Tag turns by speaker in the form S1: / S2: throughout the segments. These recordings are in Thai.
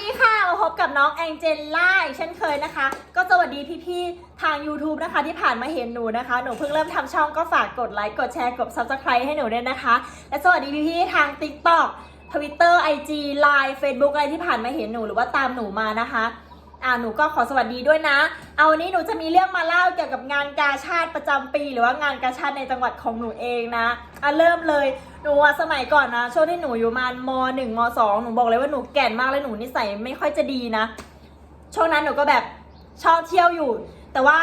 S1: ดีค่ะ มาพบกับน้องแองเจลล่าอีกเช่นเคยนะคะ ก็สวัสดีพี่ๆ ทาง YouTube นะคะ ที่ผ่านมาเห็นหนูนะคะ หนูเพิ่งเริ่มทำช่องก็ฝากกดไลค์ กดแชร์ กด Subscribe ให้หนูด้วยนะคะ และสวัสดีพี่ๆ ทาง TikTok Twitter IG Line Facebook อะไรที่ผ่านมาเห็นหนูหรือว่าตามหนูมานะคะ อ่าหนูก็ขอสวัสดีด้วยนะ เอาวันนี้หนูจะมีเรื่องมาเล่าเกี่ยวกับงานกาชาติประจำปี หรือว่างานกาชาติในจังหวัดของหนูเองนะอะเริ่มเลยหนูอะสมัยก่อนนะช่วงที่หนูอยู่มามหนึ่งมสองหนูบอกเลยว่าหนูแก่นมากเลยหนูนิสัยไม่ค่อยจะดีนะ ช่วงนั้นหนูก็แบบชอบเที่ยวอยู่ แต่ว่า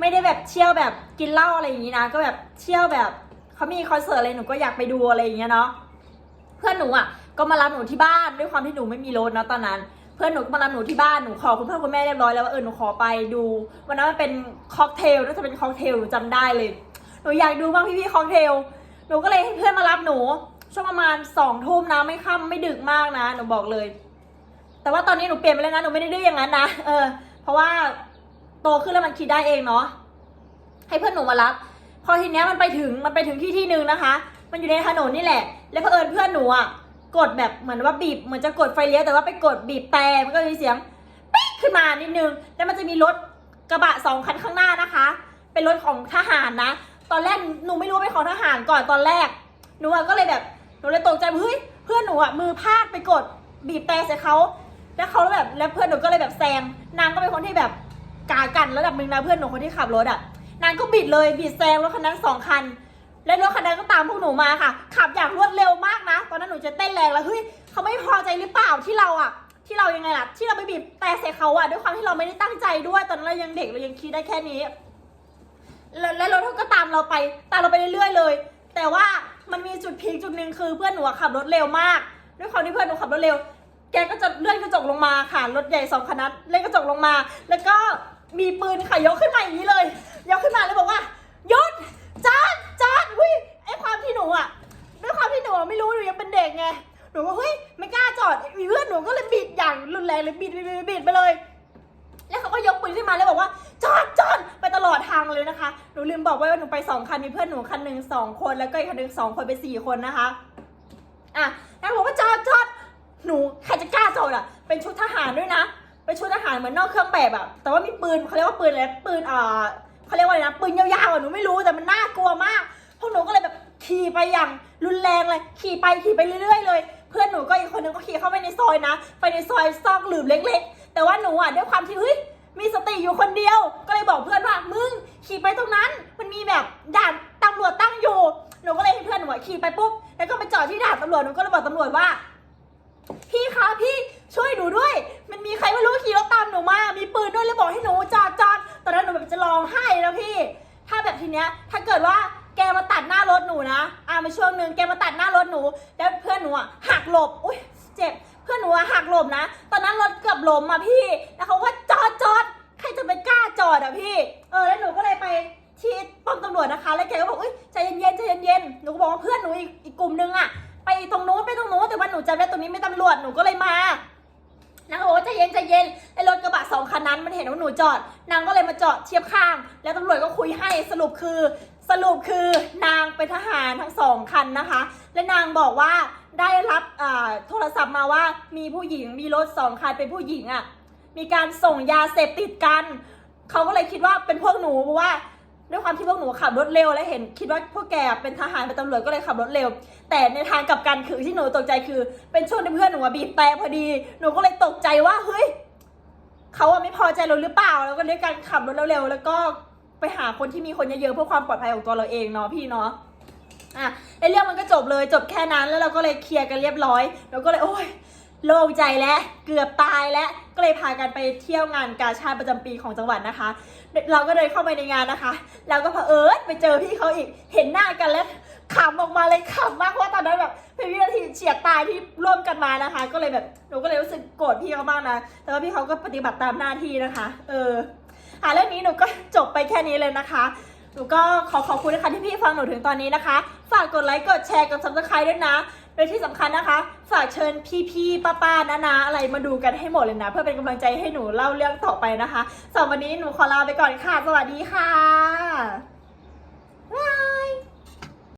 S1: ไม่ได้แบบเที่ยวแบบกินเหล้าอะไรอย่างนี้นะ ก็แบบเที่ยวแบบเขามีคอนเสิร์ตอะไรหนูก็อยากไปดูอะไรอย่างเงี้ยเนาะเพื่อนหนูอะก็มารับหนูที่บ้านด้วยความที่หนูไม่มีรถนะตอนนั้น เพื่อนหนูมารับหนูที่บ้านหนูขอคุณพ่อคุณแม่เรียบร้อยแล้วว่าเออหนูขอไปดูวันนั้นมันเป็นค็อกเทลน่าจะเป็นค็อกเทลหนูจำได้เลยหนูอยากดูบ้างพี่ๆค็อกเทลหนูก็เลยให้เพื่อนมารับหนูช่วงประมาณสองทุ่มนะไม่ค่ำไม่ดึกมากนะหนูบอกเลย แต่ว่าตอนนี้หนูเปลี่ยนไปแล้วนะหนูไม่ได้ดื้ออย่างนั้นนะเออ เพราะว่าโตขึ้นแล้วมันคิดได้เองเนาะให้เพื่อนหนูมารับพอทีเนี้ยมันไปถึงมันไปถึงที่ที่หนึ่งนะคะ มันอยู่ในถนนนี่แหละ แล้วเผอิญเพื่อนหนูอะ กดแบบเหมือนว่าบีบเหมือนจะกดไฟเลี้ยวแต่ว่าไปกดบีบแต่มันก็มีเสียงปิ๊กขึ้นมานิดนึง แล้วมันจะมีรถกระบะสองคันข้างหน้านะคะ เป็นรถของทหารนะ ตอนแรกหนูไม่รู้เป็นของทหารก่อนตอนแรก หนูก็เลยแบบหนูเลยตกใจเฮ้ยเพื่อนหนูอะมือพลาดไปกดบีบแต่ใส่เขาแล้วเขาแบบแล้วเพื่อนหนูก็เลยแบบแซงนางก็เป็นคนที่แบบกากันระดับหนึ่งนะเพื่อนหนูคนที่ขับรถอะนางก็บิดเลยบิดแซงรถคันนั้นสองคัน และรถคันนั้นก็ตามพวกหนูมาค่ะ ขับอย่าง หนูจะเต้นแรงแล้วเฮ้ยเขาไม่พอใจหรือเปล่าที่เราอะ ที่เรายังไงล่ะ ที่เราไปบีบแต่ใส่เขาอะด้วยความที่เราไม่ได้ตั้งใจด้วยตอนนั้นเรายังเด็กเรายังคิดได้แค่นี้ แล้วแล้วรถก็ตามเราไปตามเราไปเรื่อยๆเลย แต่ว่ามันมีจุดพีคจุดหนึ่งคือเพื่อนหนูอะขับรถเร็วมาก ด้วยความที่เพื่อนหนูขับรถเร็ว แกก็จะเลื่อนกระจกลงมาค่ะรถใหญ่สองคันนั้นเลื่อนกระจกลงมา แล้วก็มีปืนค่ะยกขึ้นมาอย่างนี้เลยยกขึ้นมาแล้วบอกว่าหยุดจอด หนูก็เฮ้ยไม่กล้าจอดมีเพื่อนหนูก็เลยบิดอย่างรุนแรงเลยบิดบิดบิดบิดไปเลย แล้วเขาก็ยกปืนขึ้นมาแล้วบอกว่าจอดจอดไปตลอดทางเลยนะคะ หนูลืมบอกไว้ว่าหนูไปสองคันมีเพื่อนหนูคันหนึ่งสองคนแล้วก็อีกคันหนึ่งสองคนไปสี่คนนะคะอะแล้วบอกว่าจอดจอดหนูใครจะกล้าจอดอะ เป็นชุดทหารด้วยนะเป็นชุดทหารเหมือนนอกเครื่องแบบอะแต่ว่ามีปืนเขาเรียกว่าปืนอะไรปืนอ่าเขาเรียกว่าอะไรนะปืนยาวๆอะหนูไม่รู้แต่มันน่ากลัวมากพวกหนูก็เลยแบบขี่ไปอย่างรุนแรงเลยขี่ไปขี่ไปเรื่อยๆเลย เพื่อนหนูก็อีกคนนึงก็ขี่เข้าไปในซอยนะ ไปในซอยซอกหลืบเล็ก ๆ แต่ว่าหนูอะด้วยความที่เฮ้ยมีสติอยู่คนเดียว ก็เลยบอกเพื่อนว่ามึงขี่ไปตรงนั้น มันมีแบบด่านตำรวจตั้งอยู่ หนูก็เลยให้เพื่อนหนูอะขี่ไปปุ๊บ แล้วก็ไปจอดที่ด่านตำรวจ หนูก็เลยบอกตำรวจว่า พี่คะพี่ช่วยหนูด้วย มันมีใครไม่รู้ขี่รถตามหนูมา มีปืนด้วยเลยบอกให้หนูจอดจอดตอนนั้นหนูแบบจะร้องไห้แล้วพี่ ถ้าแบบทีเนี้ย ถ้าเกิดว่า กมาตัดหน้ารถหนูนะอ่ามาช่วงหนึ่งแกมาตัดหน้ารถหนู แล้วเพื่อนหนูอะหักหลบ อุ้ยเจ็บ เพื่อนหนูอะหักหลบนะ ตอนนั้นรถเกือบล้มอะพี่ แล้วเขาก็จอดจอดใครจะไปกล้าจอดอะพี่ เออ แล้วหนูก็เลยไปที่ป้อมตำรวจนะคะ แล้วแกก็บอกเอ้ยใจเย็นๆใจเย็นๆหนูก็บอกว่าเพื่อนหนูอีกอีกกลุ่มนึงอะ ไปตรงนู้นไปตรงนู้นแต่ว่าหนูจำได้ตรงนี้ไม่ตำรวจ หนูก็เลยมา นางก็บอกว่าใจเย็นใจเย็นไอ้รถกระบะสองคันนั้นมันเห็นว่าหนูจอด นางก็เลยมาจอดเทียบข้าง แล้วตำรวจก็คุยให้ สรุปคือ สรุปคือนางเป็นทหารทั้งสองคันนะคะ และนางบอกว่าได้รับโทรศัพท์มาว่ามีผู้หญิงมีรถสองคันเป็นผู้หญิงอะมีการส่งยาเสพติดกันเขาก็เลยคิดว่าเป็นพวกหนูเพราะว่าด้วยความที่พวกหนูขับรถเร็วและเห็นคิดว่าพวกแกเป็นทหารเป็นตำรวจก็เลยขับรถเร็ว แต่ในทางกลับกันคือที่หนูตกใจคือ เป็นช่วงที่เพื่อนหนูบีบแต่พอดีหนูก็เลยตกใจว่าเฮ้ยเขาอะไม่พอใจเราหรือเปล่าแล้วก็ด้วยการขับรถเร็วๆแล้วก็ ไปหาคนที่มีคนเยอะๆเพื่อความปลอดภัยของตัวเราเองเนาะพี่เนาะอะเรื่องมันก็จบเลยจบแค่นั้นแล้วเราก็เลยเคลียร์กันเรียบร้อยเราก็เลยโอ้ยโล่งใจแล้วเกือบตายแล้วก็เลยพากันไปเที่ยวงานกาชาติประจำปีของจังหวัดนะคะ เราก็เดินเข้าไปในงานนะคะ เราก็เผอิญไปเจอพี่เขาอีกเห็นหน้ากันแล้วขำออกมาเลยขำมากเพราะตอนนั้นแบบเป็นวินาทีเฉียดตายที่ร่วมกันมานะคะ ก็เลยแบบหนูก็เลยรู้สึกโกรธพี่เขามากนะแต่ว่าพี่เขาก็ปฏิบัติตามหน้าที่นะคะ เออ อะเรื่องนี้หนูก็จบไปแค่นี้เลยนะคะ หนูก็ขอขอบคุณนะคะที่พี่ฟังหนูถึงตอนนี้นะคะ ฝากกดไลค์กดแชร์กดซับสไครต์ด้วยนะ โดยที่สำคัญนะคะ ฝากเชิญพี่ๆป้าๆนาๆอะไรมาดูกันให้หมดเลยนะ เพื่อเป็นกำลังใจให้หนูเล่าเรื่องต่อไปนะคะสำหรับวันนี้หนูขอลาไปก่อนค่ะ สวัสดีค่ะบาย